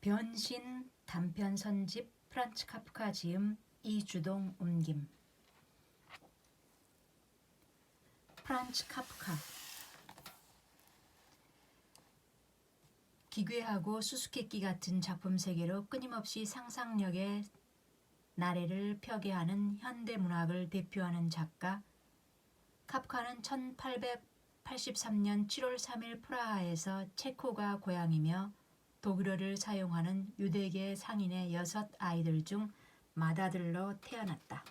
변신 단편 선집 프란츠 카프카 지음 이주동 옮김. 프란츠 카프카. 기괴하고 수수께끼 같은 작품 세계로 끊임없이 상상력의 나래를 펴게 하는 현대 문학을 대표하는 작가. 카프카는 1883년 7월 3일 프라하에서 체코가 고향이며 독일어를 사용하는 유대계 상인의 여섯 아이들 중 맏아들로 태어났다.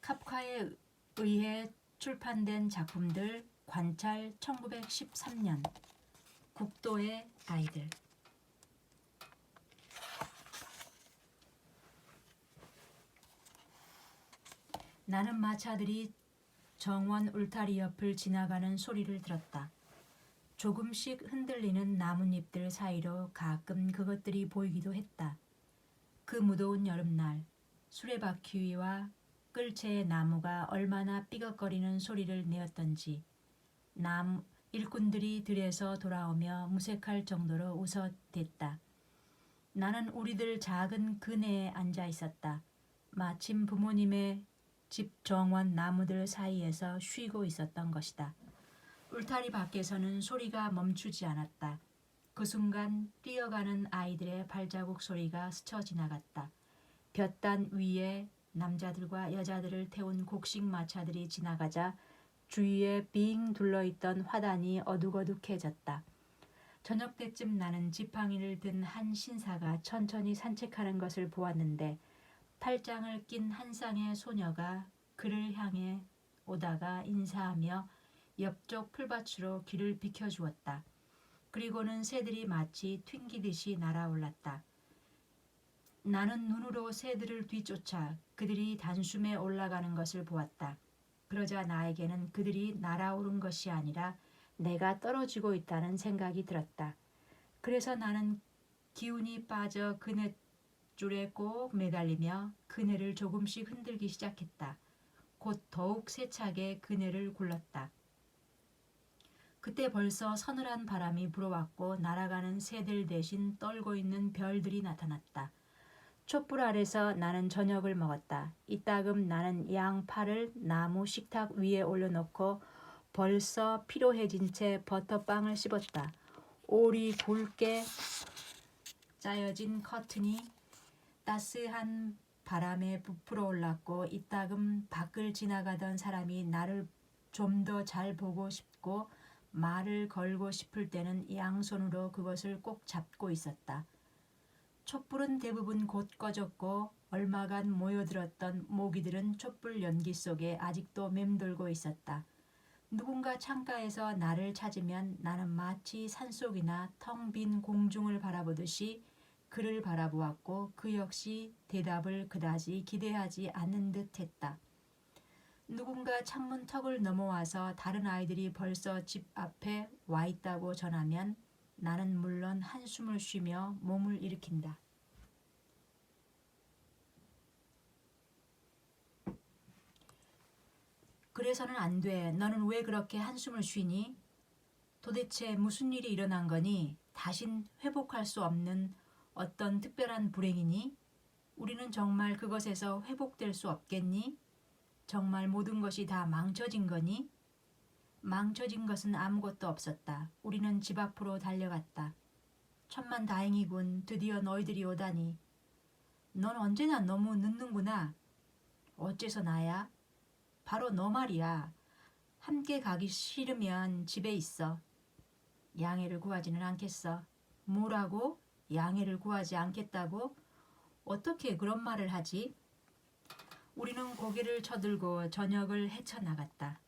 카프카에 의해 출판된 작품들 관찰 1913년 국도의 아이들 나는 마차들이 정원 울타리 옆을 지나가는 소리를 들었다. 조금씩 흔들리는 나뭇잎들 사이로 가끔 그것들이 보이기도 했다. 그 무더운 여름날 수레바퀴와 끌채의 나무가 얼마나 삐걱거리는 소리를 내었던지 남 일꾼들이 들에서 돌아오며 무색할 정도로 웃어댔다. 나는 우리들 작은 그네에 앉아 있었다. 마침 부모님의 집 정원 나무들 사이에서 쉬고 있었던 것이다. 울타리 밖에서는 소리가 멈추지 않았다. 그 순간 뛰어가는 아이들의 발자국 소리가 스쳐 지나갔다. 볕단 위에 남자들과 여자들을 태운 곡식 마차들이 지나가자 주위에 빙 둘러있던 화단이 어둑어둑해졌다. 저녁 때쯤 나는 지팡이를 든 한 신사가 천천히 산책하는 것을 보았는데 팔짱을 낀 한 쌍의 소녀가 그를 향해 오다가 인사하며 옆쪽 풀밭으로 길을 비켜주었다. 그리고는 새들이 마치 튕기듯이 날아올랐다. 나는 눈으로 새들을 뒤쫓아 그들이 단숨에 올라가는 것을 보았다. 그러자 나에게는 그들이 날아오른 것이 아니라 내가 떨어지고 있다는 생각이 들었다. 그래서 나는 기운이 빠져 그네 줄에 꼭 매달리며 그네를 조금씩 흔들기 시작했다. 곧 더욱 세차게 그네를 굴렀다. 그때 벌써 서늘한 바람이 불어왔고 날아가는 새들 대신 떨고 있는 별들이 나타났다. 촛불 아래서 나는 저녁을 먹었다. 이따금 나는 양 팔을 나무 식탁 위에 올려놓고 벌써 피로해진 채 버터빵을 씹었다. 오리 굵게 짜여진 커튼이 따스한 바람에 부풀어 올랐고 이따금 밖을 지나가던 사람이 나를 좀 더 잘 보고 싶고 말을 걸고 싶을 때는 양손으로 그것을 꼭 잡고 있었다. 촛불은 대부분 곧 꺼졌고 얼마간 모여들었던 모기들은 촛불 연기 속에 아직도 맴돌고 있었다. 누군가 창가에서 나를 찾으면 나는 마치 산속이나 텅 빈 공중을 바라보듯이 그를 바라보았고 그 역시 대답을 그다지 기대하지 않는 듯 했다. 누군가 창문 턱을 넘어와서 다른 아이들이 벌써 집 앞에 와 있다고 전하면 나는 물론 한숨을 쉬며 몸을 일으킨다. 그래서는 안 돼. 너는 왜 그렇게 한숨을 쉬니? 도대체 무슨 일이 일어난 거니? 다신 회복할 수 없는 어떤 특별한 불행이니? 우리는 정말 그것에서 회복될 수 없겠니? 정말 모든 것이 다 망쳐진 거니? 망쳐진 것은 아무것도 없었다. 우리는 집 앞으로 달려갔다. 천만 다행이군. 드디어 너희들이 오다니. 넌 언제나 너무 늦는구나. 어째서 나야? 바로 너 말이야. 함께 가기 싫으면 집에 있어. 양해를 구하지는 않겠어. 뭐라고? 양해를 구하지 않겠다고? 어떻게 그런 말을 하지? 우리는 고개를 쳐들고 저녁을 헤쳐나갔다.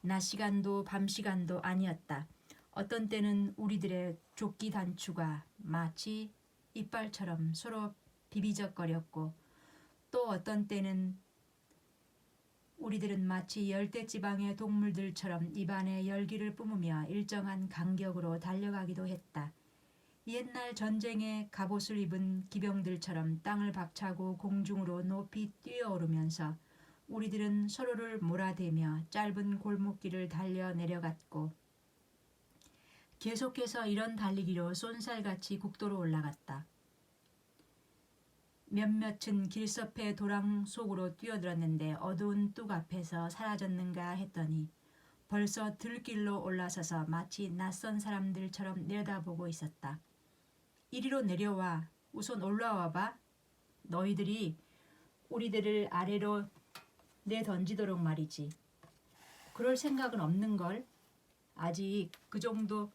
낮 시간도 밤 시간도 아니었다. 어떤 때는 우리들의 조끼 단추가 마치 이빨처럼 서로 비비적거렸고 또 어떤 때는 우리들은 마치 열대지방의 동물들처럼 입안에 열기를 뿜으며 일정한 간격으로 달려가기도 했다. 옛날 전쟁에 갑옷을 입은 기병들처럼 땅을 박차고 공중으로 높이 뛰어오르면서 우리들은 서로를 몰아대며 짧은 골목길을 달려 내려갔고 계속해서 이런 달리기로 쏜살같이 국도로 올라갔다. 몇몇은 길섭의 도랑 속으로 뛰어들었는데 어두운 뚝 앞에서 사라졌는가 했더니 벌써 들길로 올라서서 마치 낯선 사람들처럼 내려다보고 있었다. 이리로 내려와 우선 올라와 봐. 너희들이 우리들을 아래로 내던지도록 말이지. 그럴 생각은 없는 걸. 아직 그 정도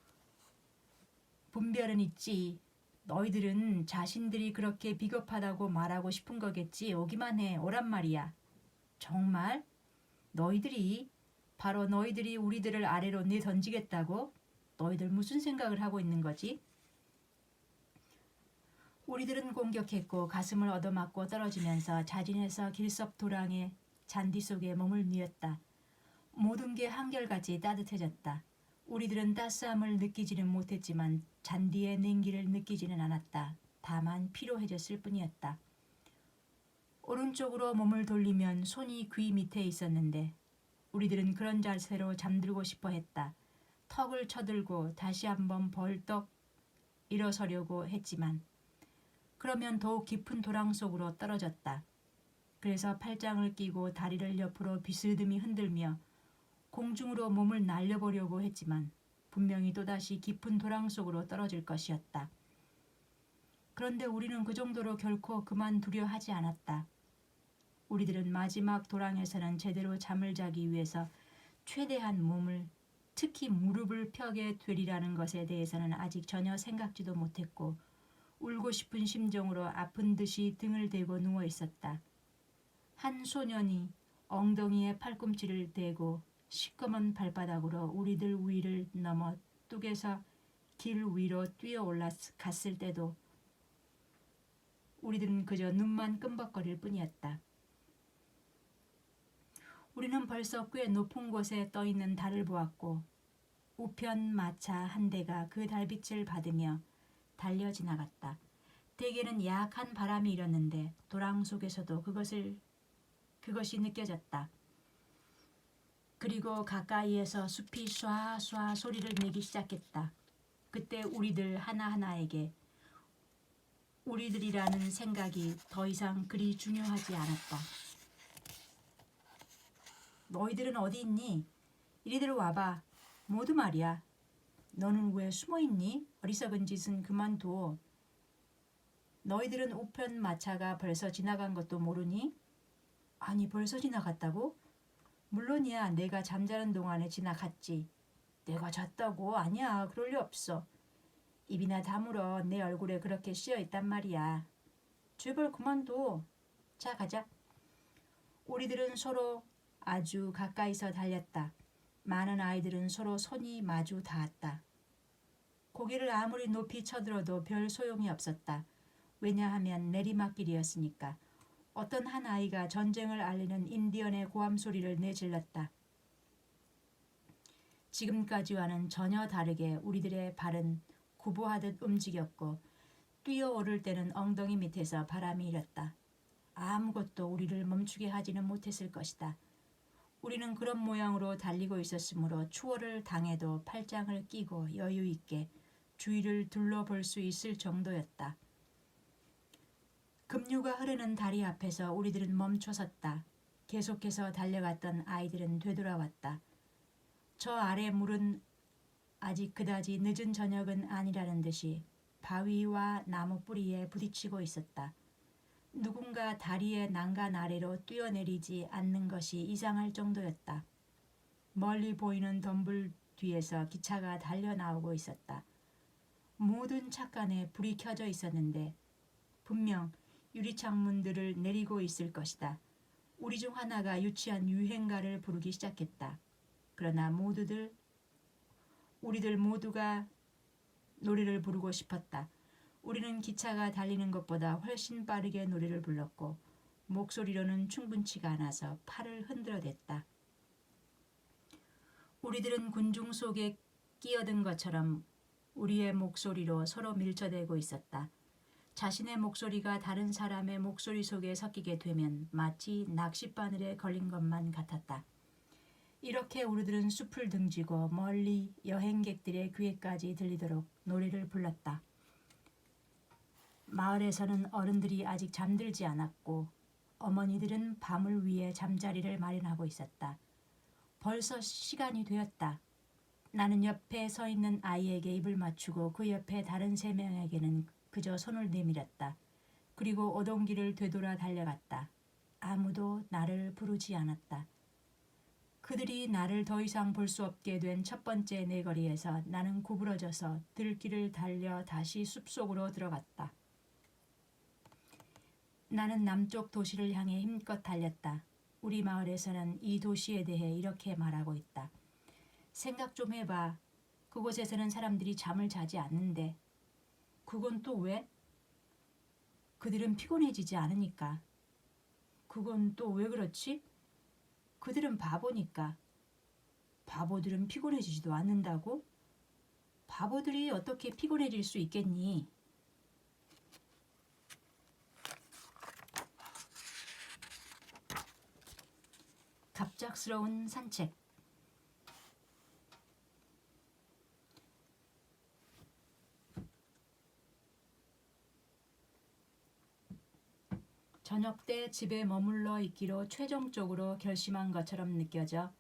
분별은 있지. 너희들은 자신들이 그렇게 비겁하다고 말하고 싶은 거겠지. 오기만 해. 오란 말이야. 정말? 너희들이 바로 너희들이 우리들을 아래로 내던지겠다고? 너희들 무슨 생각을 하고 있는 거지? 우리들은 공격했고 가슴을 얻어맞고 떨어지면서 자진해서 길섭 도랑의 잔디 속에 몸을 뉘었다. 모든 게 한결같이 따뜻해졌다. 우리들은 따스함을 느끼지는 못했지만 잔디의 냉기를 느끼지는 않았다. 다만 피로해졌을 뿐이었다. 오른쪽으로 몸을 돌리면 손이 귀 밑에 있었는데 우리들은 그런 자세로 잠들고 싶어 했다. 턱을 쳐들고 다시 한번 벌떡 일어서려고 했지만 그러면 더욱 깊은 도랑 속으로 떨어졌다. 그래서 팔짱을 끼고 다리를 옆으로 비스듬히 흔들며 공중으로 몸을 날려보려고 했지만 분명히 또다시 깊은 도랑 속으로 떨어질 것이었다. 그런데 우리는 그 정도로 결코 그만두려 하지 않았다. 우리들은 마지막 도랑에서는 제대로 잠을 자기 위해서 최대한 몸을 특히 무릎을 펴게 되리라는 것에 대해서는 아직 전혀 생각지도 못했고 울고 싶은 심정으로 아픈 듯이 등을 대고 누워 있었다. 한 소년이 엉덩이에 팔꿈치를 대고 시꺼먼 발바닥으로 우리들 위를 넘어 뚝에서 길 위로 뛰어 올라갔을 때도 우리들은 그저 눈만 끔벅거릴 뿐이었다. 우리는 벌써 꽤 높은 곳에 떠 있는 달을 보았고 우편 마차 한 대가 그 달빛을 받으며 달려 지나갔다. 대개는 약한 바람이 일었는데 도랑 속에서도 그것을 그것이 느껴졌다. 그리고 가까이에서 숲이 쏴쏴 소리를 내기 시작했다. 그때 우리들 하나하나에게 우리들이라는 생각이 더 이상 그리 중요하지 않았다. 너희들은 어디 있니? 이리들 와봐. 모두 말이야. 너는 왜 숨어 있니? 어리석은 짓은 그만둬. 너희들은 우편 마차가 벌써 지나간 것도 모르니? 아니 벌써 지나갔다고? 물론이야 내가 잠자는 동안에 지나갔지. 내가 잤다고? 아니야 그럴 리 없어. 입이나 다물어 내 얼굴에 그렇게 씌어 있단 말이야. 제발 그만둬. 자 가자. 우리들은 서로 아주 가까이서 달렸다. 많은 아이들은 서로 손이 마주 닿았다. 고개를 아무리 높이 쳐들어도 별 소용이 없었다. 왜냐하면 내리막길이었으니까. 어떤 한 아이가 전쟁을 알리는 인디언의 고함 소리를 내질렀다. 지금까지와는 전혀 다르게 우리들의 발은 구보하듯 움직였고 뛰어오를 때는 엉덩이 밑에서 바람이 일었다. 아무것도 우리를 멈추게 하지는 못했을 것이다. 우리는 그런 모양으로 달리고 있었으므로 추월을 당해도 팔짱을 끼고 여유 있게 주위를 둘러볼 수 있을 정도였다. 급류가 흐르는 다리 앞에서 우리들은 멈춰섰다. 계속해서 달려갔던 아이들은 되돌아왔다. 저 아래 물은 아직 그다지 늦은 저녁은 아니라는 듯이 바위와 나무 뿌리에 부딪히고 있었다. 누군가 다리의 난간 아래로 뛰어내리지 않는 것이 이상할 정도였다. 멀리 보이는 덤불 뒤에서 기차가 달려 나오고 있었다. 모든 차간에 불이 켜져 있었는데 분명 유리창문들을 내리고 있을 것이다. 우리 중 하나가 유치한 유행가를 부르기 시작했다. 그러나 모두들 우리들 모두가 노래를 부르고 싶었다. 우리는 기차가 달리는 것보다 훨씬 빠르게 노래를 불렀고 목소리로는 충분치가 않아서 팔을 흔들어댔다. 우리들은 군중 속에 끼어든 것처럼 우리의 목소리로 서로 밀쳐대고 있었다. 자신의 목소리가 다른 사람의 목소리 속에 섞이게 되면 마치 낚싯바늘에 걸린 것만 같았다. 이렇게 우리들은 숲을 등지고 멀리 여행객들의 귀에까지 들리도록 노래를 불렀다. 마을에서는 어른들이 아직 잠들지 않았고 어머니들은 밤을 위해 잠자리를 마련하고 있었다. 벌써 시간이 되었다. 나는 옆에 서 있는 아이에게 입을 맞추고 그 옆에 다른 세 명에게는 그저 손을 내밀었다. 그리고 오동길을 되돌아 달려갔다. 아무도 나를 부르지 않았다. 그들이 나를 더 이상 볼 수 없게 된 첫 번째 내거리에서 나는 구부러져서 들길을 달려 다시 숲속으로 들어갔다. 나는 남쪽 도시를 향해 힘껏 달렸다. 우리 마을에서는 이 도시에 대해 이렇게 말하고 있다. 생각 좀 해봐. 그곳에서는 사람들이 잠을 자지 않는데. 그건 또 왜? 그들은 피곤해지지 않으니까. 그건 또 왜 그렇지? 그들은 바보니까. 바보들은 피곤해지지도 않는다고? 바보들이 어떻게 피곤해질 수 있겠니? 갑작스러운 산책. 저녁 때 집에 머물러 있기로 최종적으로 결심한 것처럼 느껴져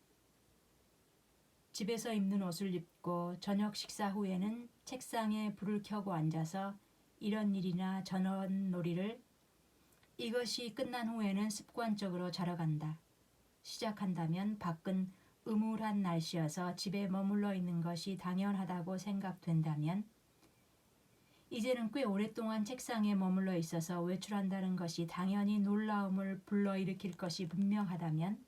집에서 입는 옷을 입고 저녁 식사 후에는 책상에 불을 켜고 앉아서 이런 일이나 저런 놀이를 이것이 끝난 후에는 습관적으로 자러 간다. 시작한다면 밖은 음울한 날씨여서 집에 머물러 있는 것이 당연하다고 생각된다면 이제는 꽤 오랫동안 책상에 머물러 있어서 외출한다는 것이 당연히 놀라움을 불러일으킬 것이 분명하다면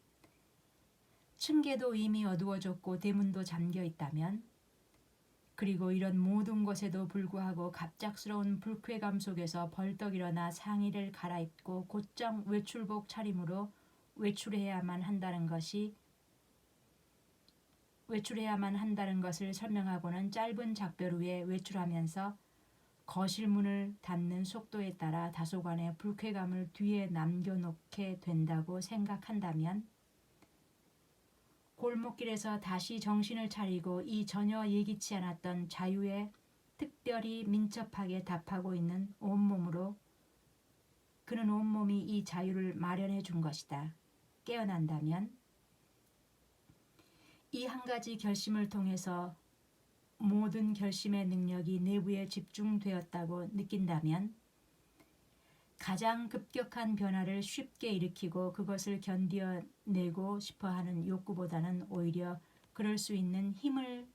층계도 이미 어두워졌고 대문도 잠겨 있다면 그리고 이런 모든 것에도 불구하고 갑작스러운 불쾌감 속에서 벌떡 일어나 상의를 갈아입고 곧장 외출복 차림으로 외출해야만 한다는 것이 외출해야만 한다는 것을 설명하고는 짧은 작별 후에 외출하면서 거실 문을 닫는 속도에 따라 다소간의 불쾌감을 뒤에 남겨놓게 된다고 생각한다면 골목길에서 다시 정신을 차리고 이 전혀 예기치 않았던 자유에 특별히 민첩하게 답하고 있는 온몸으로 그는 온몸이 이 자유를 마련해 준 것이다. 깨어난다면 이 한 가지 결심을 통해서 모든 결심의 능력이 내부에 집중되었다고 느낀다면 가장 급격한 변화를 쉽게 일으키고 그것을 견뎌내고 싶어 하는 욕구보다는 오히려 그럴 수 있는 힘을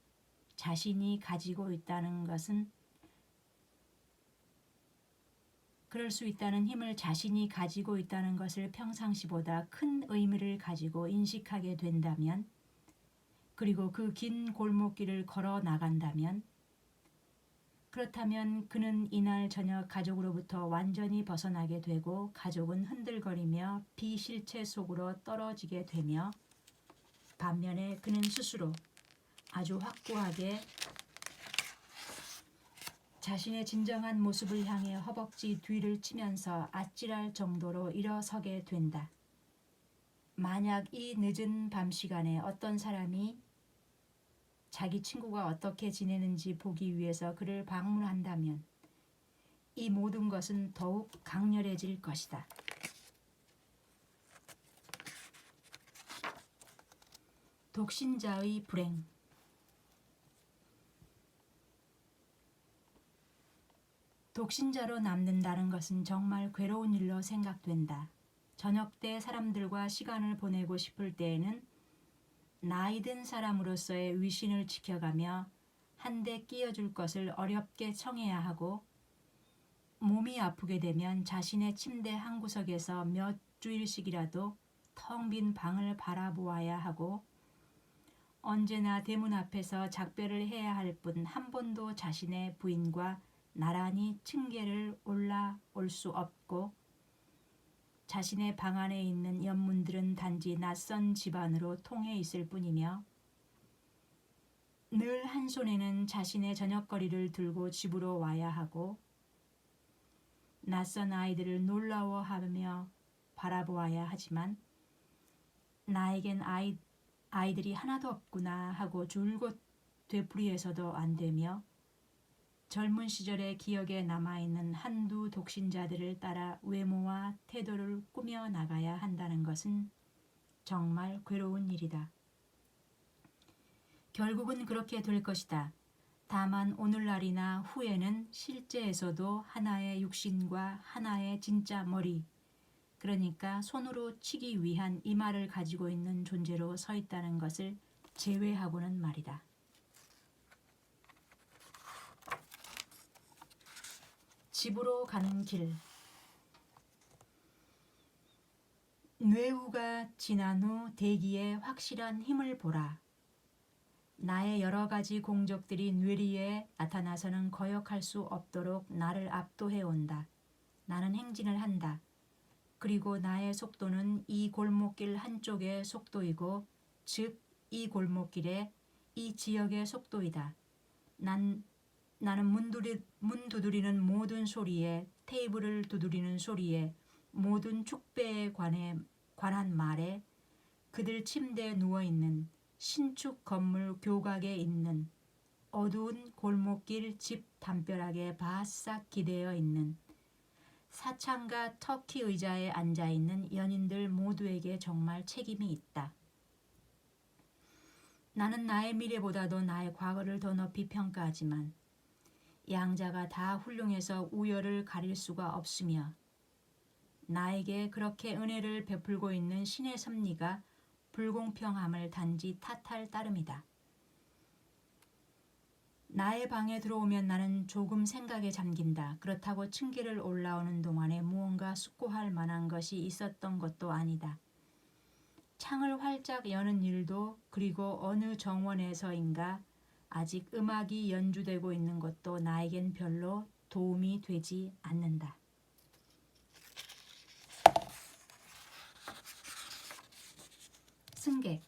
자신이 가지고 있다는 것은 그럴 수 있다는 힘을 자신이 가지고 있다는 것을 평상시보다 큰 의미를 가지고 인식하게 된다면 그리고 그 긴 골목길을 걸어 나간다면 그렇다면 그는 이날 저녁 가족으로부터 완전히 벗어나게 되고 가족은 흔들거리며 비실체 속으로 떨어지게 되며 반면에 그는 스스로 아주 확고하게 자신의 진정한 모습을 향해 허벅지 뒤를 치면서 아찔할 정도로 일어서게 된다. 만약 이 늦은 밤 시간에 어떤 사람이 자기 친구가 어떻게 지내는지 보기 위해서 그를 방문한다면 이 모든 것은 더욱 강렬해질 것이다. 독신자의 불행 독신자로 남는다는 것은 정말 괴로운 일로 생각된다. 저녁 때 사람들과 시간을 보내고 싶을 때에는 나이 든 사람으로서의 위신을 지켜가며 한데 끼어줄 것을 어렵게 청해야 하고 몸이 아프게 되면 자신의 침대 한 구석에서 몇 주일씩이라도 텅 빈 방을 바라보아야 하고 언제나 대문 앞에서 작별을 해야 할 뿐 한 번도 자신의 부인과 나란히 층계를 올라올 수 없고 자신의 방 안에 있는 연문들은 단지 낯선 집안으로 통해 있을 뿐이며 늘 한 손에는 자신의 저녁거리를 들고 집으로 와야 하고 낯선 아이들을 놀라워하며 바라보아야 하지만 나에겐 아이, 아이들이 하나도 없구나 하고 줄곧 되풀이해서도 안 되며 젊은 시절의 기억에 남아있는 한두 독신자들을 따라 외모와 태도를 꾸며 나가야 한다는 것은 정말 괴로운 일이다. 결국은 그렇게 될 것이다. 다만 오늘날이나 후에는 실제에서도 하나의 육신과 하나의 진짜 머리, 그러니까 손으로 치기 위한 이마를 가지고 있는 존재로 서 있다는 것을 제외하고는 말이다. 집으로 가는 길. 뇌우가 지난 후 대기에 확실한 힘을 보라. 나의 여러 가지 공적들이 뇌리에 나타나서는 거역할 수 없도록 나를 압도해 온다. 나는 행진을 한다. 그리고 나의 속도는 이 골목길 한쪽의 속도이고, 즉, 이 골목길의 이 지역의 속도이다. 난, 나는 문, 두리, 문 두드리는 모든 소리에, 테이블을 두드리는 소리에, 모든 축배에 관해, 관한 말에, 그들 침대에 누워있는, 신축 건물 교각에 있는, 어두운 골목길 집 담벼락에 바싹 기대어 있는, 사창과 터키 의자에 앉아 있는 연인들 모두에게 정말 책임이 있다. 나는 나의 미래보다도 나의 과거를 더 높이 평가하지만 양자가 다 훌륭해서 우열을 가릴 수가 없으며 나에게 그렇게 은혜를 베풀고 있는 신의 섭리가 불공평함을 단지 탓할 따름이다. 나의 방에 들어오면 나는 조금 생각에 잠긴다. 그렇다고 층계를 올라오는 동안에 무언가 숙고할 만한 것이 있었던 것도 아니다. 창을 활짝 여는 일도 그리고 어느 정원에서인가 아직 음악이 연주되고 있는 것도 나에겐 별로 도움이 되지 않는다. 승객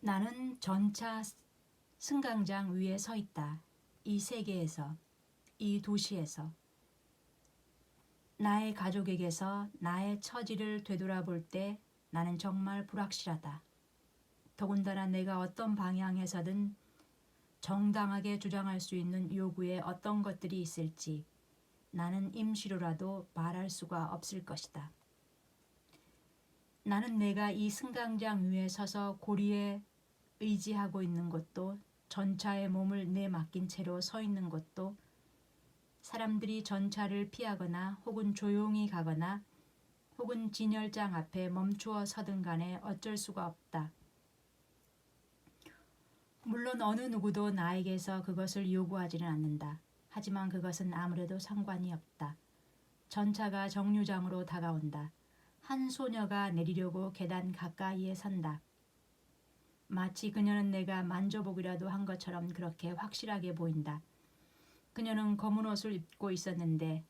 나는 전차 승강장 위에 서 있다. 이 세계에서, 이 도시에서. 나의 가족에게서 나의 처지를 되돌아볼 때 나는 정말 불확실하다. 더군다나 내가 어떤 방향에서든 정당하게 주장할 수 있는 요구에 어떤 것들이 있을지 나는 임시로라도 말할 수가 없을 것이다. 나는 내가 이 승강장 위에 서서 고리에 의지하고 있는 것도 전차의 몸을 내맡긴 채로 서 있는 것도 사람들이 전차를 피하거나 혹은 조용히 가거나 혹은 진열장 앞에 멈추어 서든 간에 어쩔 수가 없다. 물론 어느 누구도 나에게서 그것을 요구하지는 않는다. 하지만 그것은 아무래도 상관이 없다. 전차가 정류장으로 다가온다. 한 소녀가 내리려고 계단 가까이에 선다. 마치 그녀는 내가 만져보기라도 한 것처럼 그렇게 확실하게 보인다. 그녀는 검은 옷을 입고 있었는데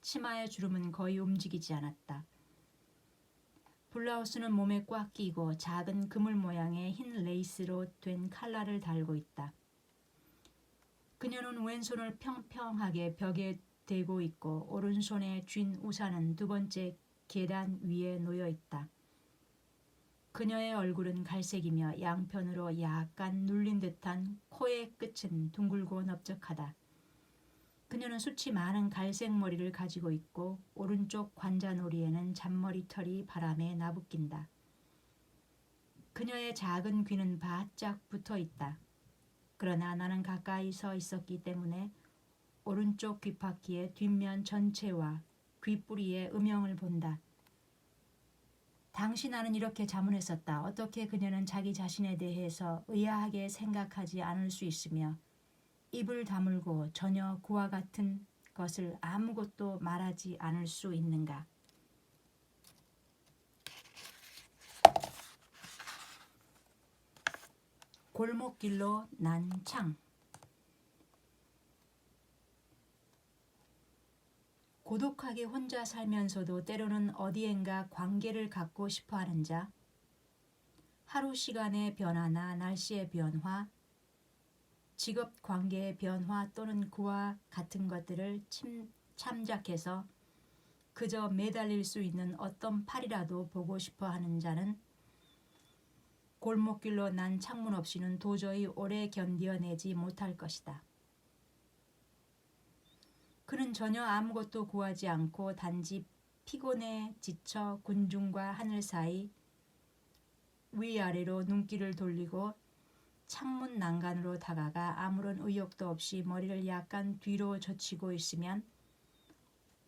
치마의 주름은 거의 움직이지 않았다. 블라우스는 몸에 꽉 끼고 작은 그물 모양의 흰 레이스로 된 칼라를 달고 있다. 그녀는 왼손을 평평하게 벽에 대고 있고 오른손에 쥔 우산은 두 번째 계단 위에 놓여 있다. 그녀의 얼굴은 갈색이며 양편으로 약간 눌린 듯한 코의 끝은 둥글고 넓적하다. 그녀는 숱이 많은 갈색 머리를 가지고 있고 오른쪽 관자놀이에는 잔머리 털이 바람에 나부낀다. 그녀의 작은 귀는 바짝 붙어 있다. 그러나 나는 가까이 서 있었기 때문에 오른쪽 귓바퀴의 뒷면 전체와 귓뿌리의 음영을 본다. 당시 나는 이렇게 자문했었다. 어떻게 그녀는 자기 자신에 대해서 의아하게 생각하지 않을 수 있으며 입을 다물고 전혀 그와 같은 것을 아무것도 말하지 않을 수 있는가? 골목길로 난 창. 고독하게 혼자 살면서도 때로는 어디엔가 관계를 갖고 싶어 하는 자, 하루 시간의 변화나 날씨의 변화, 직업 관계의 변화 또는 그와 같은 것들을 침, 참작해서 그저 매달릴 수 있는 어떤 팔이라도 보고 싶어 하는 자는 골목길로 난 창문 없이는 도저히 오래 견디어내지 못할 것이다. 그는 전혀 아무것도 구하지 않고 단지 피곤해 지쳐 군중과 하늘 사이 위아래로 눈길을 돌리고 창문 난간으로 다가가 아무런 의욕도 없이 머리를 약간 뒤로 젖히고 있으면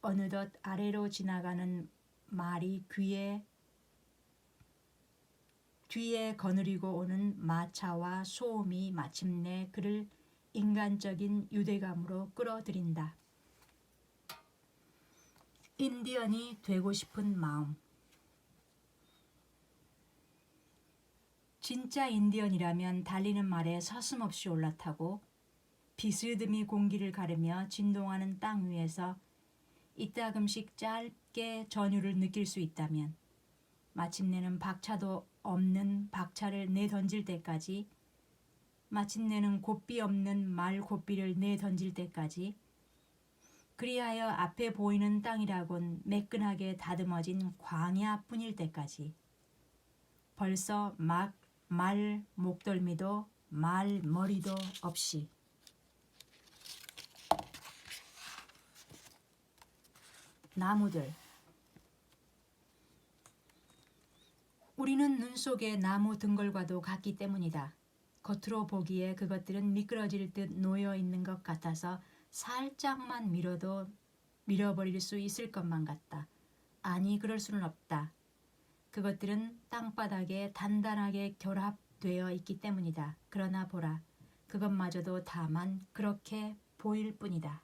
어느덧 아래로 지나가는 말이 귀에 뒤에 거느리고 오는 마차와 소음이 마침내 그를 인간적인 유대감으로 끌어들인다. 인디언이 되고 싶은 마음 진짜 인디언이라면 달리는 말에 서슴없이 올라타고 비스듬히 공기를 가르며 진동하는 땅 위에서 이따금씩 짧게 전율을 느낄 수 있다면 마침내는 박차도 없는 박차를 내던질 때까지 마침내는 곱비 없는 말 곱비를 내던질 때까지 그리하여 앞에 보이는 땅이라곤 매끈하게 다듬어진 광야뿐일 때까지 벌써 막 말 목덜미도 말 머리도 없이 나무들 우리는 눈 속의 나무 등걸과도 같기 때문이다. 겉으로 보기에 그것들은 미끄러질 듯 놓여 있는 것 같아서 살짝만 밀어도 밀어버릴 수 있을 것만 같다. 아니 그럴 수는 없다. 그것들은 땅바닥에 단단하게 결합되어 있기 때문이다. 그러나 보라, 그것마저도 다만 그렇게 보일 뿐이다.